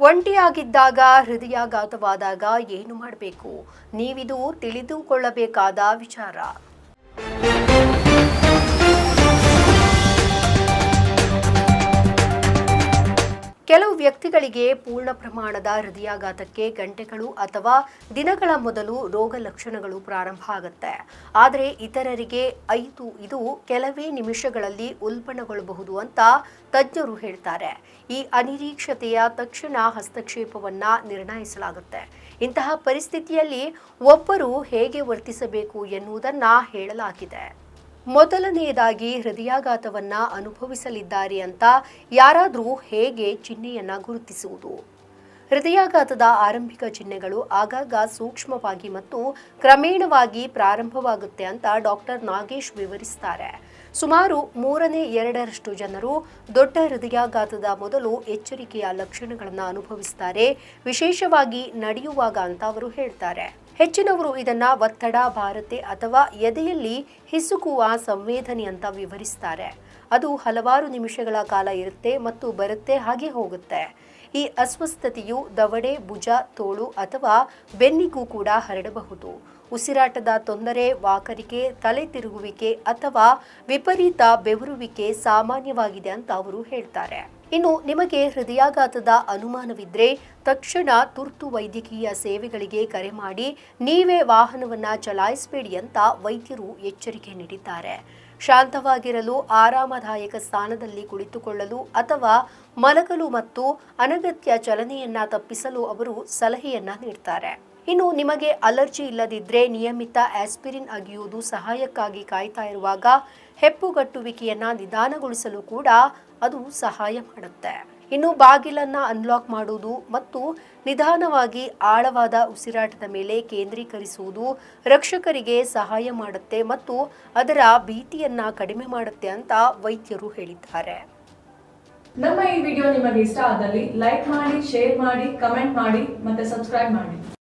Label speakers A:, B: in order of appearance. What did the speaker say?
A: ಒಂಟಿಯಾಗಿದ್ದಾಗ ಹೃದಯಾಘಾತವಾದಾಗ ಏನು ಮಾಡಬೇಕು? ನೀವಿದು ತಿಳಿದುಕೊಳ್ಳಬೇಕಾದ ವಿಚಾರ. ಕೆಲವು ವ್ಯಕ್ತಿಗಳಿಗೆ ಪೂರ್ಣ ಪ್ರಮಾಣದ ಹೃದಯಾಘಾತಕ್ಕೆ ಗಂಟೆಗಳು ಅಥವಾ ದಿನಗಳ ಮೊದಲು ರೋಗ ಲಕ್ಷಣಗಳು ಪ್ರಾರಂಭ ಆಗುತ್ತೆ. ಆದರೆ ಇತರರಿಗೆ ಐದು, ಇದು ಕೆಲವೇ ನಿಮಿಷಗಳಲ್ಲಿ ಉಲ್ಬಣಗೊಳ್ಳಬಹುದು ಅಂತ ತಜ್ಞರು ಹೇಳ್ತಾರೆ. ಈ ಅನಿರೀಕ್ಷತೆಯ ತಕ್ಷಣ ಹಸ್ತಕ್ಷೇಪವನ್ನ ನಿರ್ಣಯಿಸಲಾಗುತ್ತೆ. ಇಂತಹ ಪರಿಸ್ಥಿತಿಯಲ್ಲಿ ಒಬ್ಬರು ಹೇಗೆ ವರ್ತಿಸಬೇಕು ಎನ್ನುವುದನ್ನ ಹೇಳಲಾಗಿದೆ. ಮೊದಲನೆಯದಾಗಿ ಹೃದಯಾಘಾತವನ್ನ ಅನುಭವಿಸಲಿದ್ದಾರೆ ಅಂತ ಯಾರಾದರೂ ಹೇಗೆ ಚಿಹ್ನೆಯನ್ನ ಗುರುತಿಸುವುದು? ಹೃದಯಾಘಾತದ ಆರಂಭಿಕ ಚಿಹ್ನೆಗಳು ಆಗಾಗ ಸೂಕ್ಷ್ಮವಾಗಿ ಮತ್ತು ಕ್ರಮೇಣವಾಗಿ ಪ್ರಾರಂಭವಾಗುತ್ತೆ ಅಂತ ಡಾಕ್ಟರ್ ನಾಗೇಶ್ ವಿವರಿಸ್ತಾರೆ. ಸುಮಾರು ಮೂರನೇ ಎರಡರಷ್ಟು ಜನರು ದೊಡ್ಡ ಹೃದಯಾಘಾತದ ಮೊದಲು ಎಚ್ಚರಿಕೆಯ ಲಕ್ಷಣಗಳನ್ನು ಅನುಭವಿಸ್ತಾರೆ. ವಿಶೇಷವಾಗಿ ನಡೆಯುವಾಗ ಅಂತ ಅವರು ಹೇಳ್ತಾರೆ. ಹೆಚ್ಚಿನವರು ಇದನ್ನ ಒತ್ತಡ, ಭಾರತೆ ಅಥವಾ ಎದೆಯಲ್ಲಿ ಹಿಸುಕುವ ಸಂವೇದನೆ ಅಂತ ವಿವರಿಸ್ತಾರೆ. ಅದು ಹಲವಾರು ನಿಮಿಷಗಳ ಕಾಲ ಇರುತ್ತೆ ಮತ್ತು ಬರುತ್ತೆ, ಹಾಗೆ ಹೋಗುತ್ತೆ. ಈ ಅಸ್ವಸ್ಥತೆಯು ದವಡೆ, ಭುಜ, ತೋಳು ಅಥವಾ ಬೆನ್ನಿಗೂ ಕೂಡ ಹರಡಬಹುದು. ಉಸಿರಾಟದ ತೊಂದರೆ, ವಾಕರಿಕೆ, ತಲೆ ತಿರುಗುವಿಕೆ ಅಥವಾ ವಿಪರೀತ ಬೆವರುವಿಕೆ ಸಾಮಾನ್ಯವಾಗಿದೆ ಅಂತ ಅವರು ಹೇಳ್ತಾರೆ. ಇನ್ನು ನಿಮಗೆ ಹೃದಯಾಘಾತದ ಅನುಮಾನವಿದ್ರೆ ತಕ್ಷಣ ತುರ್ತು ವೈದ್ಯಕೀಯ ಸೇವೆಗಳಿಗೆ ಕರೆ ಮಾಡಿ ನೀವೇ ವಾಹನವನ್ನ ಚಲಾಯಿಸಬೇಡಿ ಅಂತ ವೈದ್ಯರು ಎಚ್ಚರಿಕೆ ನೀಡಿದ್ದಾರೆ. ಶಾಂತವಾಗಿರಲು, ಆರಾಮದಾಯಕ ಸ್ಥಾನದಲ್ಲಿ ಕುಳಿತುಕೊಳ್ಳಲು ಅಥವಾ ಮಲಗಲು ಮತ್ತು ಅನಗತ್ಯ ಚಲನೆಯನ್ನ ತಪ್ಪಿಸಲು ಅವರು ಸಲಹೆಯನ್ನ ನೀಡ್ತಾರೆ. ಇನ್ನು ನಿಮಗೆ ಅಲರ್ಜಿ ಇಲ್ಲದಿದ್ದರೆ ನಿಯಮಿತ ಆಸ್ಪಿರಿನ್ ಅಗಿಯುವುದು ಸಹಾಯಕ್ಕಾಗಿ ಕಾಯ್ತಾ ಇರುವಾಗ ಹೆಪ್ಪುಗಟ್ಟುವಿಕೆಯನ್ನ ನಿಧಾನಗೊಳಿಸಲು ಕೂಡ ಅದು ಸಹಾಯ ಮಾಡುತ್ತೆ. ಇನ್ನು ಬಾಗಿಲನ್ನ ಅನ್ಲಾಕ್ ಮಾಡುವುದು ಮತ್ತು ನಿಧಾನವಾಗಿ ಆಳವಾದ ಉಸಿರಾಟದ ಮೇಲೆ ಕೇಂದ್ರೀಕರಿಸುವುದು ರಕ್ಷಕರಿಗೆ ಸಹಾಯ ಮಾಡುತ್ತೆ ಮತ್ತು ಅದರ ಭೀತಿಯನ್ನ ಕಡಿಮೆ ಮಾಡುತ್ತೆ ಅಂತ ವೈದ್ಯರು ಹೇಳಿದ್ದಾರೆ.
B: ನಮ್ಮ ಈ ವಿಡಿಯೋ ನಿಮಗೆ ಇಷ್ಟ ಆದಲ್ಲಿ ಲೈಕ್ ಮಾಡಿ ಶೇರ್ ಮಾಡಿ ಕಮೆಂಟ್ ಮಾಡಿ ಮತ್ತೆ ಸಬ್ಸ್ಕ್ರೈಬ್ ಮಾಡಿ.